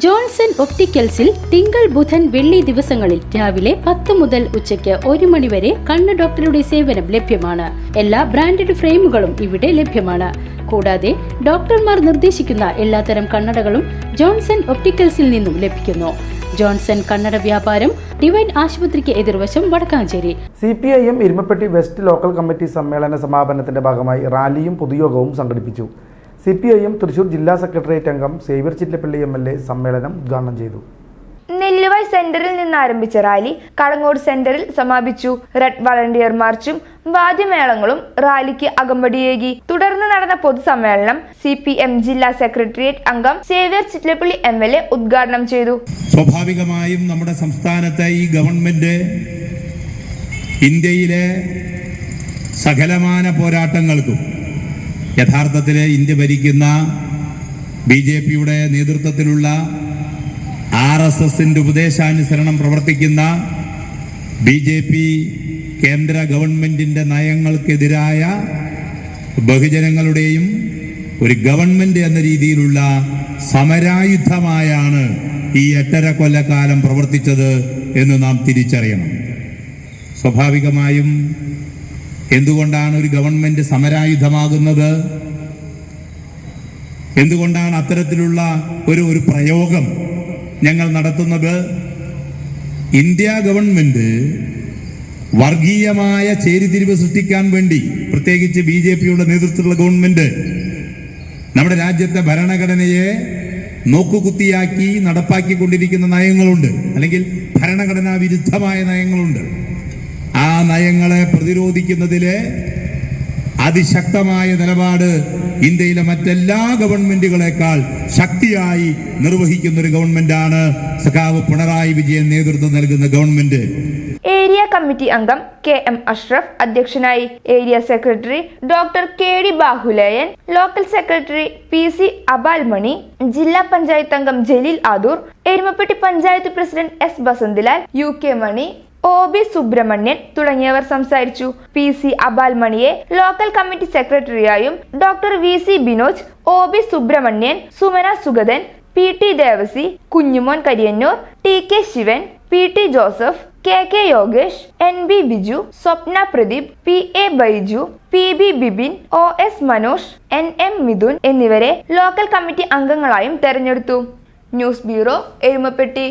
Johnson ഒപ്റ്റിക്കൽസിൽ തിങ്കൾ ബുധൻ വെള്ളി ദിവസങ്ങളിൽ രാവിലെ പത്ത് മുതൽ ഉച്ചയ്ക്ക് ഒരു മണി വരെ കണ്ണ് ഡോക്ടറുടെ സേവനം ലഭ്യമാണ്. എല്ലാ ബ്രാൻഡഡ് ഫ്രെയിമുകളും ഇവിടെ ലഭ്യമാണ്. കൂടാതെ ഡോക്ടർമാർ നിർദ്ദേശിക്കുന്ന എല്ലാത്തരം കണ്ണടകളും ജോൺസൺ ഒപ്റ്റിക്കൽസിൽ നിന്നും ലഭിക്കുന്നു. ജോൺസൺ കണ്ണട വ്യാപാരം ഡിവൈൻ ആശുപത്രിക്ക് എതിർവശം Vadakkanchery. C P I M Erumapetty west local committee സമ്മേളന സമാപനത്തിന്റെ ഭാഗമായി റാലിയും പൊതുയോഗവും സംഘടിപ്പിച്ചു. C P I M Thrissur ജില്ലാ സെക്രട്ടേറിയറ്റ് അംഗം Xavier Chittappally M L A സമ്മേളനം ഉദ്ഘാടനം ചെയ്തു. നെല്ലുവായ് സെന്ററിൽ നിന്ന് ആരംഭിച്ച റാലി കടങ്ങോട് സെന്ററിൽ സമാപിച്ചു. റെഡ് വളണ്ടിയർ മാർച്ചും വാദ്യമേളങ്ങളും റാലിക്ക് അകമ്പടിയേകി. തുടർന്ന് നടന്ന പൊതുസമ്മേളനം സി പി എം ജില്ലാ സെക്രട്ടേറിയറ്റ് അംഗം Xavier Chittilappally M L A ഉദ്ഘാടനം ചെയ്തു. സ്വാഭാവികമായും നമ്മുടെ സംസ്ഥാനത്തെ ഈ ഗവൺമെന്റ് ഇന്ത്യയിലെ സകലമാന പോരാട്ടങ്ങൾക്കും യഥാർത്ഥത്തിൽ ഇന്ത്യ ഭരിക്കുന്ന ബി ജെ പിയുടെ നേതൃത്വത്തിലുള്ള ആർ എസ് എസിന്റെ ഉപദേശാനുസരണം പ്രവർത്തിക്കുന്ന ബി ജെ പി കേന്ദ്ര ഗവൺമെന്റിന്റെ നയങ്ങൾക്കെതിരായ ബഹുജനങ്ങളുടെയും ഒരു ഗവൺമെന്റ് എന്ന രീതിയിലുള്ള സമരായുദ്ധമായാണ് ഈ എട്ടര കൊല്ലക്കാലം പ്രവർത്തിച്ചത് എന്ന് നാം തിരിച്ചറിയണം. സ്വാഭാവികമായും എന്തുകൊണ്ടാണ് ഒരു ഗവൺമെന്റ് സമരായുധമാകുന്നത്? എന്തുകൊണ്ടാണ് അത്തരത്തിലുള്ള ഒരു ഒരു പ്രയോഗം ഞങ്ങൾ നടത്തുന്നത്? ഇന്ത്യ ഗവൺമെന്റ് വർഗീയമായ ചേരിതിരിവ് സൃഷ്ടിക്കാൻ വേണ്ടി പ്രത്യേകിച്ച് ബി ജെ പിയുടെ നേതൃത്വത്തിലുള്ള ഗവൺമെന്റ് നമ്മുടെ രാജ്യത്തെ ഭരണഘടനയെ നോക്കുകുത്തിയാക്കി നടപ്പാക്കിക്കൊണ്ടിരിക്കുന്ന നയങ്ങളുണ്ട്. അല്ലെങ്കിൽ ഭരണഘടനാ വിരുദ്ധമായ നയങ്ങളുണ്ട്. ആ നയങ്ങളെ പ്രതിരോധിക്കുന്നതിലെ അതിശക്തമായ നിലപാട് ഇന്ത്യയിലെ മറ്റെല്ലാ ഗവൺമെന്റുകളെക്കാൾ ശക്തിയായി നിർവഹിക്കുന്ന ഒരു ഗവൺമെന്റാണ് സഖാവ് പിണറായി വിജയൻ നേതൃത്വം നൽകുന്ന ഗവൺമെന്റ്. ഏരിയ കമ്മിറ്റി അംഗം കെ എം അഷ്റഫ് അധ്യക്ഷനായി area secretary doctor K D Bahuleyan local secretary P C Abalmani ജില്ലാ പഞ്ചായത്ത് അംഗം Jaleel Adoor Erumapetty panchayat president S Basanthilal U K Mani O B Subramanian തുടങ്ങിയവർ സംസാരിച്ചു. പി സി അബാൽമണിയെ local committee സെക്രട്ടറിയായും doctor V C Binoj O B Subramanian Sumana Sugathan P T Devassy Kunjumon Kariyannur T K Sivan P T Joseph K K Yogesh N B Biju Swapna Pradeep P A Baiju P B Bibin O S Manosh N M Mithun എന്നിവരെ local committee അംഗങ്ങളായും തെരഞ്ഞെടുത്തു. News bureau Erumapetty.